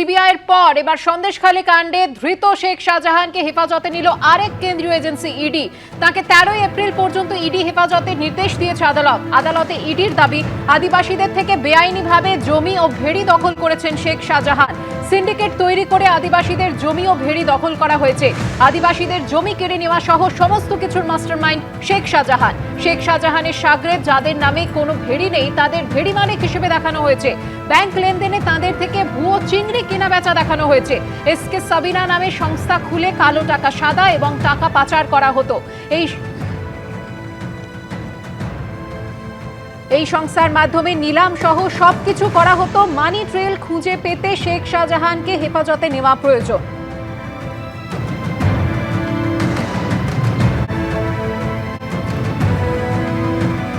CBI এর পর এবার সন্দেশখালী কাণ্ডে ধৃত শেখ শাহজাহানকে হেফাজতে নিল আরেক কেন্দ্রীয় এজেন্সি ইডি। তাকে তেরোই এপ্রিল পর্যন্ত ইডি হেফাজতে নির্দেশ দিয়েছে আদালত। আদালতে ইডির দাবি, আদিবাসীদের থেকে বেআইনিভাবে জমি ও ভেড়ি দখল করেছেন শেখ শাহজাহান। সিন্ডিকেট তৈরি করে আদিবাসীদের জমি ও ভেড়ি দখল করা হয়েছে। আদিবাসীদের জমি কেড়ে নেওয়া সহ সমস্ত কিছুর মাস্টারমাইন্ড শেখ শাহজাহান। শেখ শাহজাহানের সাগরেদ যাদের নামে কোনো ভেড়ি নেই, তাদের ভেড়ি মালিক হিসেবে দেখানো হয়েছে। ব্যাংক লেনদেনে তাদের থেকে ভুয়ো চিংড়ি কেনা বেচা দেখানো হয়েছে। এসকে সাবিনা নামে সংস্থা খুলে কালো টাকা সাদা এবং টাকা পাচার করা হতো। এই এই সংস্থার মাধ্যমে নিলাম সহ সবকিছু করা হতো। মানি ট্রেল খুঁজে পেতে শেখ শাহজাহানকে হেফাজতে নেওয়া প্রয়োজন।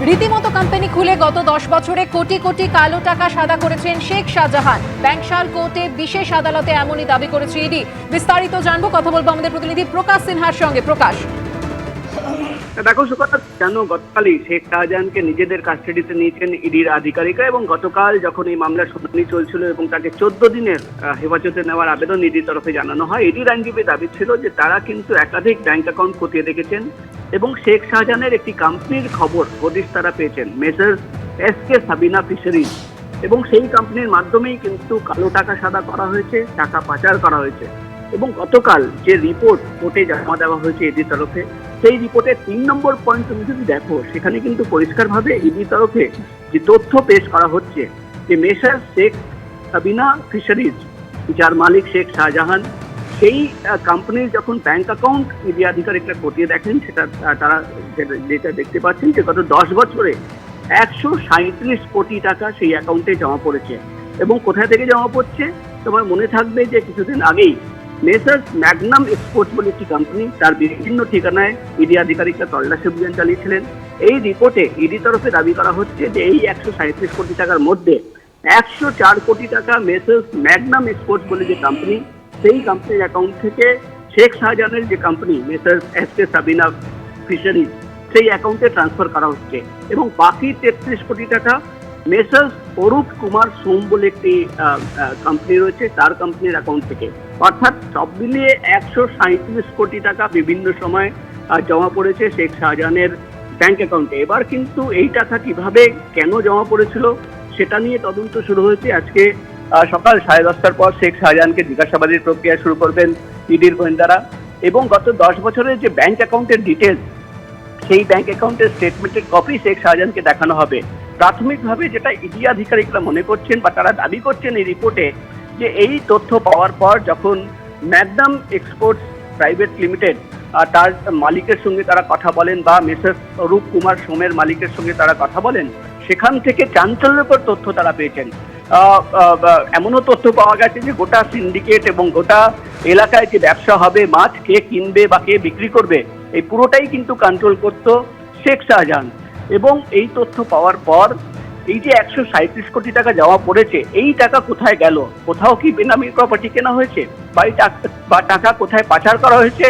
রীতিমতো কোম্পানি খুলে গত দশ বছরে কোটি কোটি কালো টাকা সাদা করেছেন শেখ শাহজাহান। ব্যাংকশাল কোর্টে বিশেষ আদালতে এমনই দাবি করেছে ইডি। বিস্তারিত জানব, কথা বলব আমাদের প্রতিনিধি প্রকাশ সিনহার সঙ্গে। প্রকাশ। দেখো সুকথা কেন গতকালই শেখ শাহজাহানকে নিজেদের কাস্টাডিতে নিয়েছেন ইডির আধিকারিকরা এবং গতকাল যখন এই মামলার শুনানি চলছিল এবং তাকে চোদ্দ দিনের হেফাজতে নেওয়ার আবেদন ইডির তরফে জানানো হয়, ইডির আইনজীবী দাবি ছিল যে তারা কিন্তু একাধিক ব্যাংক অ্যাকাউন্ট খতিয়ে দেখেছেন এবং শেখ শাহজাহানের একটি কোম্পানির খবর হদিশ তারা পেয়েছেন Messrs S K Sabina fisheries. এবং সেই কোম্পানির মাধ্যমেই কিন্তু কালো টাকা সাদা করা হয়েছে, টাকা পাচার করা হয়েছে এবং গতকাল যে রিপোর্ট কোর্টে জমা দেওয়া হয়েছে ইডির তরফে সেই রিপোর্টের তিন নম্বর পয়েন্ট তুমি যদি দেখো, সেখানে কিন্তু পরিষ্কারভাবে ইডির তরফে যে তথ্য পেশ করা হচ্ছে, যে মেসার শেখ সাবিনা ফিশারিজ, যার মালিক শেখ শাহজাহান, সেই কোম্পানির যখন ব্যাংক অ্যাকাউন্ট ইডি আধিকারিকরা খতিয়ে দেখেন, সেটা তারা যেটা- দেখতে পাচ্ছেন যে গত দশ বছরে একশো সাঁত্রিশ কোটি টাকা সেই অ্যাকাউন্টে জমা পড়েছে। এবং কোথা থেকে জমা পড়ছে? তোমার মনে থাকবে যে কিছুদিন আগেই মেসার্স ম্যাগনাম এক্সপোর্টস বলে একটি কোম্পানি তার বিভিন্ন ঠিকানায় ইডি আধিকারিকরা তল্লাশি অভিযান চালিয়েছিলেন। এই রিপোর্টে ইডি তরফে দাবি করা হচ্ছে যে এই একশো সাঁত্রিশ কোটি টাকার মধ্যে একশো চার কোটি টাকা মেসার্স ম্যাগনাম এক্সপোর্টস বলে যে কোম্পানি সেই কোম্পানির অ্যাকাউন্ট থেকে শেখ শাহজাহানের যে company Messrs S K Sabina fisheries সেই অ্যাকাউন্টে ট্রান্সফার করা হচ্ছে। এবং বাকি তেত্রিশ কোটি টাকা মেসার্স অরূপ কুমার সোম বলে একটি কোম্পানি রয়েছে, তার কোম্পানির অ্যাকাউন্ট থেকে। অর্থাৎ সব মিলিয়ে একশো সাঁত্রিশ কোটি টাকা বিভিন্ন সময় জমা পড়েছে শেখ শাহজাহানের ব্যাংক অ্যাকাউন্টে এবার কিন্তু এই টাকা কীভাবে কেন জমা পড়েছিল সেটা নিয়ে তদন্ত শুরু হয়েছে। আজকে সকাল সাড়ে দশটার পর শেখ শাহজাহানকে জিজ্ঞাসাবাদের প্রক্রিয়া শুরু করবেন ইডির গোয়েন্দারা। এবং গত দশ বছরের যে ব্যাংক অ্যাকাউন্টের ডিটেলস সেই ব্যাংক অ্যাকাউন্টের স্টেটমেন্টের কপি শেখ শাহজাহানকে দেখানো হবে। প্রাথমিকভাবে যেটা ইডি আধিকারিকরা মনে করছেন বা তারা দাবি করছেন এই রিপোর্টে যে এই তথ্য পাওয়ার পর যখন ম্যাগনাম এক্সপোর্টস প্রাইভেট লিমিটেড তার মালিকের সঙ্গে তারা কথা বলেন বা মিসেস রূপ কুমার সোমের মালিকের সঙ্গে তারা কথা বলেন, সেখান থেকে চাঞ্চল্যকর তথ্য তারা পেয়েছেন। এমনও তথ্য পাওয়া গেছে যে গোটা সিন্ডিকেট এবং গোটা এলাকায় যে ব্যবসা হবে, মাছ কে কিনবে বা কে বিক্রি করবে, এই পুরোটাই কিন্তু কন্ট্রোল করত শেখ শাহজাহান। এবং এই তথ্য পাওয়ার পর এই যে একশো সাঁত্রিশ কোটি টাকা জমা পড়েছে, এই টাকা কোথায় গেল? কোথাও কি বেনামি প্রপার্টি কেনা হয়েছে? বা বা টাকা কোথায় পাচার করা হয়েছে?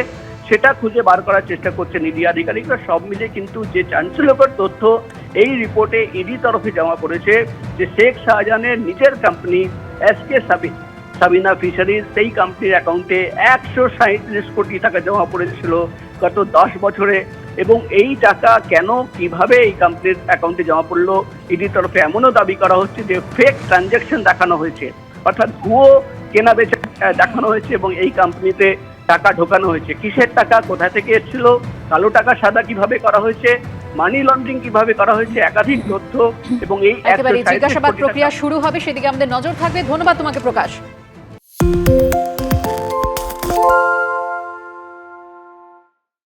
সেটা খুঁজে বার করার চেষ্টা করছেন ইডি আধিকারিকরা। সব মিলে কিন্তু যে চাঞ্চল্যকর তথ্য এই রিপোর্টে ইডি তরফে জমা পড়েছে, যে শেখ শাহজাহানের নিজের কোম্পানি এস কে সাবি সাবিনা ফিশারিজ সেই কোম্পানির অ্যাকাউন্টে একশো সাঁত্রিশ কোটি টাকা জমা পড়েছিল গত দশ বছরে। এবং এই টাকা কেন কীভাবে এই কোম্পানির অ্যাকাউন্টে জমা পড়ল ইডির তরফে এমনও দাবি করা হচ্ছে যে ফেক ট্রানজ্যাকশন দেখানো হয়েছে। অর্থাৎ ভুয়ো কেনা বেচা দেখানো হয়েছে এবং এই কোম্পানিতে টাকা ঢোকানো হয়েছে। কিসের টাকা কোথা থেকে এসেছিল কালো টাকা সাদা কীভাবে করা হয়েছে মানি লন্ড্রিং কীভাবে করা হয়েছে একাধিক তথ্য এবং এই জিজ্ঞাসাবাদ প্রক্রিয়া শুরু হবে সেদিকে আমাদের নজর থাকবে। ধন্যবাদ তোমাকে প্রকাশ।